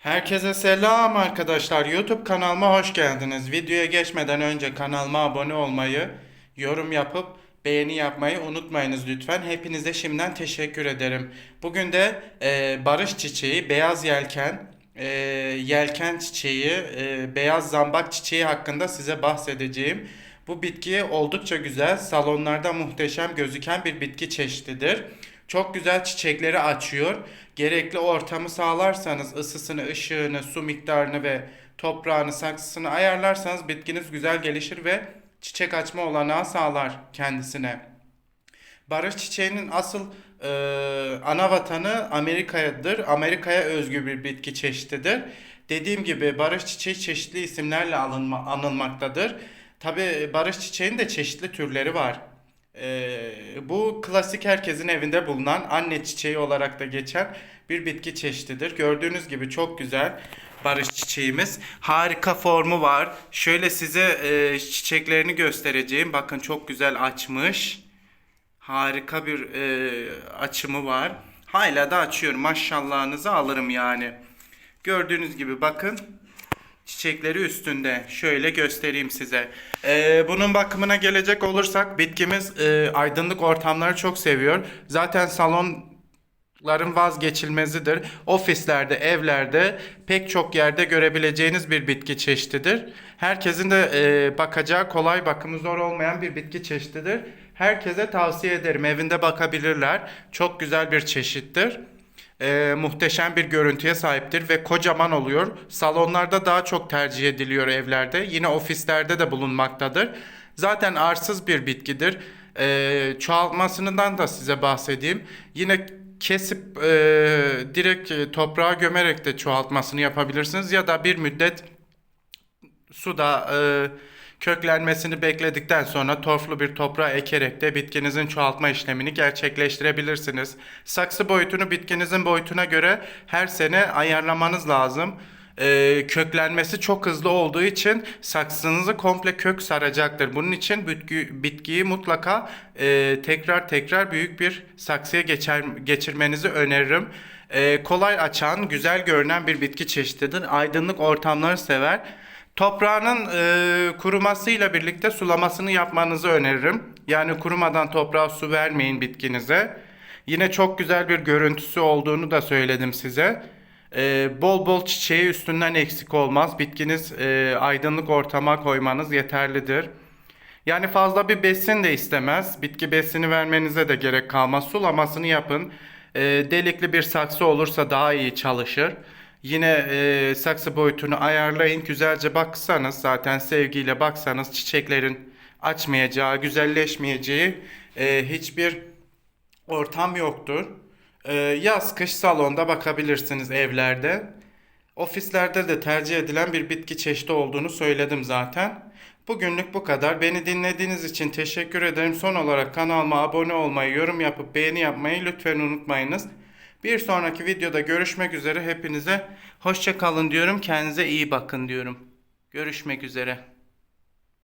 Herkese selam arkadaşlar. YouTube kanalıma hoş geldiniz. Videoya geçmeden önce kanalıma abone olmayı, yorum yapıp beğeni yapmayı unutmayınız lütfen. Hepinize şimdiden teşekkür ederim. Bugün de e, barış çiçeği, beyaz yelken, e, yelken çiçeği, e, beyaz zambak çiçeği hakkında size bahsedeceğim. Bu bitki oldukça güzel, salonlarda muhteşem gözüken bir bitki çeşididir. Çok güzel çiçekleri açıyor. Gerekli ortamı sağlarsanız ısısını, ışığını, su miktarını ve toprağını, saksısını ayarlarsanız bitkiniz güzel gelişir ve çiçek açma olanağı sağlar kendisine. Barış çiçeğinin asıl e, ana vatanı Amerika'dır. Amerika'ya özgü bir bitki çeşididir. Dediğim gibi barış çiçeği çeşitli isimlerle alınma, anılmaktadır. Tabi barış çiçeğinin de çeşitli türleri var. E, bu klasik herkesin evinde bulunan anne çiçeği olarak da geçen bir bitki çeşididir. Gördüğünüz gibi çok güzel barış çiçeğimiz. Harika formu var. Şöyle size e, çiçeklerini göstereceğim. Bakın çok güzel açmış. Harika bir e, açımı var. Hala da açıyorum. Maşallahınızı alırım yani. Gördüğünüz gibi bakın. Çiçekleri üstünde. Şöyle göstereyim size. E, bunun bakımına gelecek olursak bitkimiz e, aydınlık ortamları çok seviyor. Zaten salonların vazgeçilmezidir. Ofislerde, evlerde pek çok yerde görebileceğiniz bir bitki çeşididir. Herkesin de e, bakacağı kolay bakımı zor olmayan bir bitki çeşididir. Herkese tavsiye ederim. Evinde bakabilirler. Çok güzel bir çeşittir. E, muhteşem bir görüntüye sahiptir ve kocaman oluyor. Salonlarda daha çok tercih ediliyor evlerde. Yine ofislerde de bulunmaktadır. Zaten arsız bir bitkidir. E, çoğalmasından da size bahsedeyim. Yine kesip e, direkt e, toprağa gömerek de çoğaltmasını yapabilirsiniz ya da bir müddet suda e, köklenmesini bekledikten sonra torflu bir toprağa ekerek de bitkinizin çoğaltma işlemini gerçekleştirebilirsiniz. Saksı boyutunu bitkinizin boyutuna göre her sene ayarlamanız lazım. E, köklenmesi çok hızlı olduğu için saksınızı komple kök saracaktır. Bunun için bitki, bitkiyi mutlaka e, tekrar tekrar büyük bir saksıya geçer, geçirmenizi öneririm. E, kolay açan, güzel görünen bir bitki çeşididir. Aydınlık ortamları sever. Toprağının e, kurumasıyla birlikte sulamasını yapmanızı öneririm. Yani kurumadan toprağa su vermeyin bitkinize. Yine çok güzel bir görüntüsü olduğunu da söyledim size. E, bol bol çiçeği üstünden eksik olmaz. Bitkiniz e, aydınlık ortama koymanız yeterlidir. Yani fazla bir besin de istemez. Bitki besini vermenize de gerek kalmaz. Sulamasını yapın. E, delikli bir saksı olursa daha iyi çalışır. Yine e, saksı boyutunu ayarlayın. Güzelce baksanız zaten sevgiyle baksanız çiçeklerin açmayacağı, güzelleşmeyeceği e, hiçbir ortam yoktur. E, yaz kış salonda bakabilirsiniz evlerde. Ofislerde de tercih edilen bir bitki çeşidi olduğunu söyledim zaten. Bugünlük bu kadar. Beni dinlediğiniz için teşekkür ederim. Son olarak kanalıma abone olmayı, yorum yapıp beğeni yapmayı lütfen unutmayınız. Bir sonraki videoda görüşmek üzere. Hepinize hoşça kalın diyorum. Kendinize iyi bakın diyorum. Görüşmek üzere.